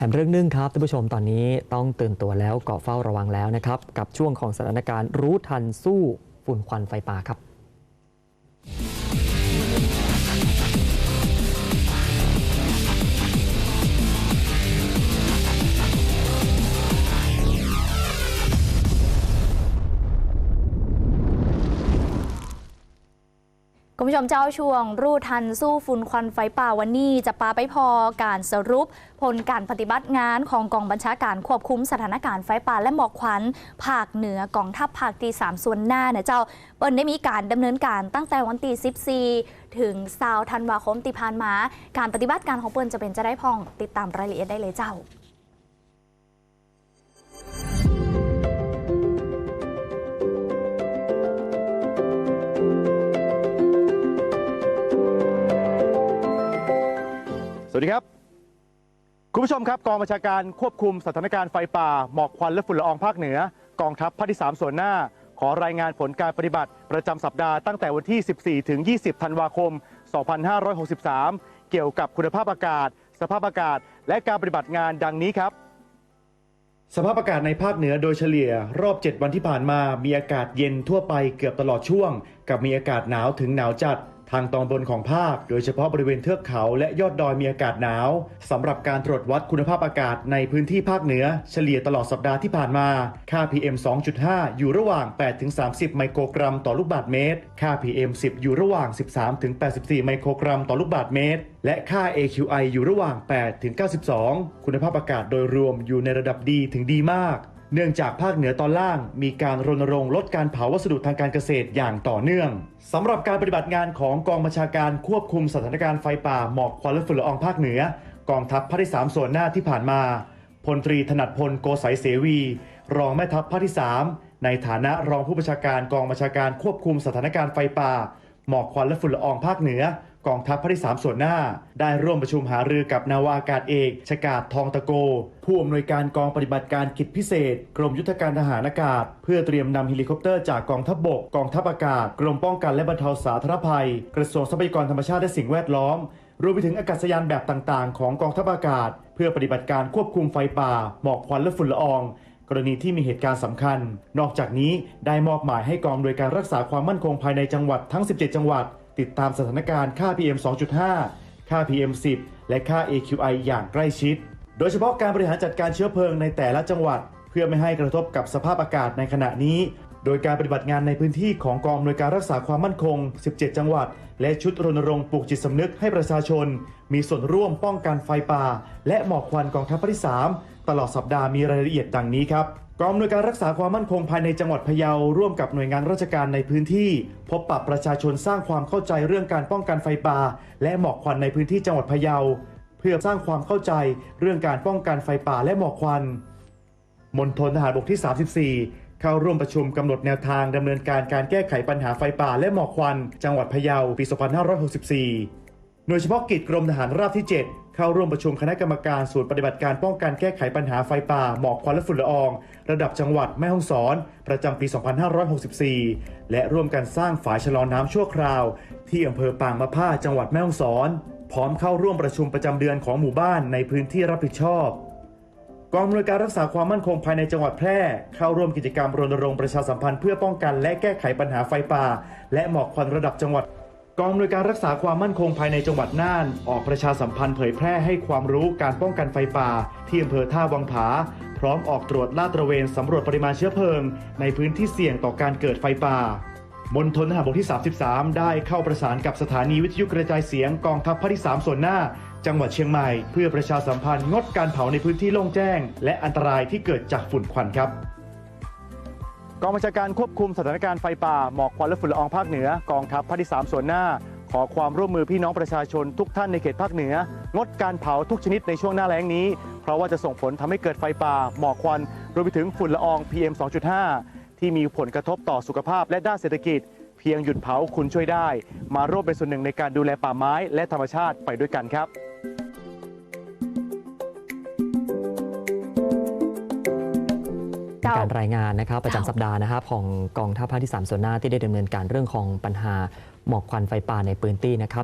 แถมเรื่องหนึงครับท่านผู้ชมตอนนี้ต้องตื่นตัวแล้วเกาะเฝ้าระวังแล้วนะครับ กับช่วงของสถานการณ์รู้ทันสู้ฝุ่นควันไฟป่าครับ คุณผู้ชมเจ้าช่วง รู้ทันสู้ฝุ่นควันไฟป่าวันนี้จะปาไปพอการสรุป ผลการปฏิบัติงานของกองบัญชาการควบคุมสถานการณ์ไฟป่าและหมอกควันภาคเหนือกองทัพภาคที่3ส่วนหน้าเนี่ยเจ้าเปิ้นได้มีการดำเนินการตั้งแต่วันที่14 ถึง20ธันวาคมที่ผ่านมา การปฏิบัติการของเปิ้นจะเป็นจะได้พ่องติดตามรายละเอียดได้เลยเจ้า วัสดีครับ คุณผู้ชมครับ กองบัญชาการควบคุมสถานการณ์ไฟป่า หมอกควันและฝุ่นละอองภาคเหนือ กองทัพภาคที่ 3 ส่วนหน้า ขอรายงานผลการปฏิบัติ ประจำสัปดาห์ตั้งแต่วันที่ 14 ถึง 20 ธันวาคม 2563 เกี่ยวกับคุณภาพอากาศ สภาพอากาศ และการปฏิบัติงานดังนี้ครับสภาพอากาศในภาคเหนือโดยเฉลี่ย รอบ 7 วันที่ผ่านมา มีอากาศเย็นทั่วไปเกือบตลอดช่วง กับมีอากาศหนาวถึงหนาวจัด ทางตอนบนของภาค โดยเฉพาะบริเวณเทือกเขาและยอดดอยมีอากาศหนาวสำหรับการตรวจวัดคุณภาพอากาศในพื้นที่ภาคเหนือ เฉลี่ยตลอดสัปดาห์ที่ผ่านมา ค่า PM 2.5 อยู่ระหว่าง 8-30 ไมโครกรัมต่อลูกบาศก์เมตร ค่า PM 10 อยู่ระหว่าง 13-84 ไมโครกรัมต่อลูกบาศก์เมตร และค่า AQI อยู่ระหว่าง 8-92 คุณภาพอากาศโดยรวมอยู่ในระดับดีถึงดีมาก เนื่องจากภาคเหนือตอนล่าง มีการรณรงค์ลดการเผาวัสดุทางการเกษตรอย่างต่อเนื่องสำหรับการปฏิบัติงานของกองบัญชาการควบคุมสถานการณ์ไฟป่าหมอกควันและฝุ่นละอองภาคเหนือ กองทัพภาคที่ 3 ส่วนหน้าที่ผ่านมาพลตรีถนัดพลโกสัยเสวี รองแม่ทัพภาคที่ 3 ในฐานะรองผู้บัญชาการกองบัญชาการควบคุมสถานการณ์ไฟป่า หมอกควันและฝุ่นละอองภาคเหนือ กองทัพภาคที่3ส่วนหน้า ได้ร่วมประชุมหารือกับนาวาอากาศเอกชกาดทองตะโก ผู้อำนวยการกองปฏิบัติการกิจพิเศษ กรมยุทธการทหารอากาศ เพื่อเตรียมนำเฮลิคอปเตอร์จากกองทัพบบก กองทัพอากาศ กรมป้องกันและบรรเทาสาธารณภัย กระทรวงทรัพยากรธรรมชาติและสิ่งแวดล้อมรวมไปถึงอากาศยานแบบต่างๆ ของกองทัพอากาศ เพื่อปฏิบัติการควบคุมไฟป่า หมอกควันและฝุ่นละออง กรณีที่มีเหตุการณ์สำคัญ นอกจากนี้ได้มอบหมายให้กองโดยการรักษาความมั่นคงภายในจังหวัดทั้ง 17 จังหวัด ติดตามสถานการณ์ค่า PM 2.5 ค่า PM 10 และค่า AQI อย่างใกล้ชิด โดยเฉพาะการบริหารจัดการเชื้อเพลิงในแต่ละจังหวัด เพื่อไม่ให้กระทบกับสภาพอากาศในขณะนี้ โดยการปฏิบัติงานในพื้นที่ของกองอำนวยการรักษาความมั่นคง 17 จังหวัด และชุดรณรงค์ปลูกจิตสำนึกให้ประชาชน มีส่วนร่วมป้องกันไฟป่า และหมอกควันกองทัพภาคที่ 3 ตลอดสัปดาห์มีรายละเอียดดังนี้ครับ กองอำนวยการรักษาความมั่นคงภายในจังหวัดพะเยาร่วมกับหน่วยงานราชการในพื้นที่ พบปะประชาชนสร้างความเข้าใจเรื่องการป้องกันไฟป่า และหมอกควันในพื้นที่จังหวัดพะเยา เพื่อสร้างความเข้าใจเรื่องการป้องกันไฟป่าและหมอกควันมณฑลทหารบกที่ 34 เข้าร่วมประชุมกำหนดแนวทางดำเนินการการแก้ไขปัญหาไฟป่าและหมอกควัน จังหวัดพะเยาปี 2564 หน่วยเฉพาะกิจกรมทหารราบที่ 7 เข้าร่วมประชุมคณะกรรมการศูนย์ปฏิบัติการป้องกันแก้ไขปัญหาไฟป่า หมอกควันและฝุ่นละออง ระดับจังหวัดแม่ฮ่องสอน ประจำปี 2564 และร่วมกันสร้างฝายชะลอน้ำชั่วคราว ที่อำเภอปางมะผ้าจังหวัดแม่ฮ่องสอน พร้อมเข้าร่วมประชุมประจำเดือนของหมู่บ้านในพื้นที่รับผิดชอบกองอำนวยการรักษาความมั่นคงภายในจังหวัดแพร่ เข้าร่วมกิจกรรมรณรงค์ประชาสัมพันธ์เพื่อป้องกันและแก้ไขปัญหาไฟป่า และหมอกควันระดับจังหวัด กองอำนวยการรักษาความมั่นคงภายในจังหวัดน่าน ออกประชาสัมพันธ์เผยแพร่ให้ความรู้การป้องกันไฟป่า ที่อำเภอท่าวังผา พร้อมออกตรวจลาดตระเวนสำรวจปริมาณเชื้อเพลิง ในพื้นที่เสี่ยงต่อการเกิดไฟป่ามณฑลทหารบกที่ 33 ได้เข้าประสานกับสถานีวิทยุกระจายเสียงกองทัพภาคที่ 3 ส่วนหน้า จังหวัดเชียงใหม่ เพื่อประชาสัมพันธ์งดการเผาในพื้นที่โล่งแจ้ง และอันตรายที่เกิดจากฝุ่นควันครับ กองบัญชาการควบคุมสถานการณ์ไฟป่าหมอกควันและฝุ่นละอองภาคเหนือกองทัพภาคที่ 3 ส่วนหน้า ขอความร่วมมือพี่น้องประชาชนทุกท่านในเขตภาคเหนือ งดการเผาทุกชนิดในช่วงหน้าแล้งนี้ เพราะว่าจะส่งผลทำให้เกิดไฟป่าหมอกควันรวมไปถึงฝุ่นละออง PM 2.5 ที่มีผลกระทบต่อสุขภาพและด้านเศรษฐกิจ เพียงหยุดเผาคุณช่วยได้ มาร่วมเป็นส่วนหนึ่งในการดูแลป่าไม้และธรรมชาติไปด้วยกันครับ เจ้าการรายงานนะครับประจำสัปดาห์นะครับของกองทัพภาคที่ 3 ส่วนหน้าที่ได้ดำเนินการเรื่องของปัญหาหมอกควันไฟป่าในพื้นที่นะครับ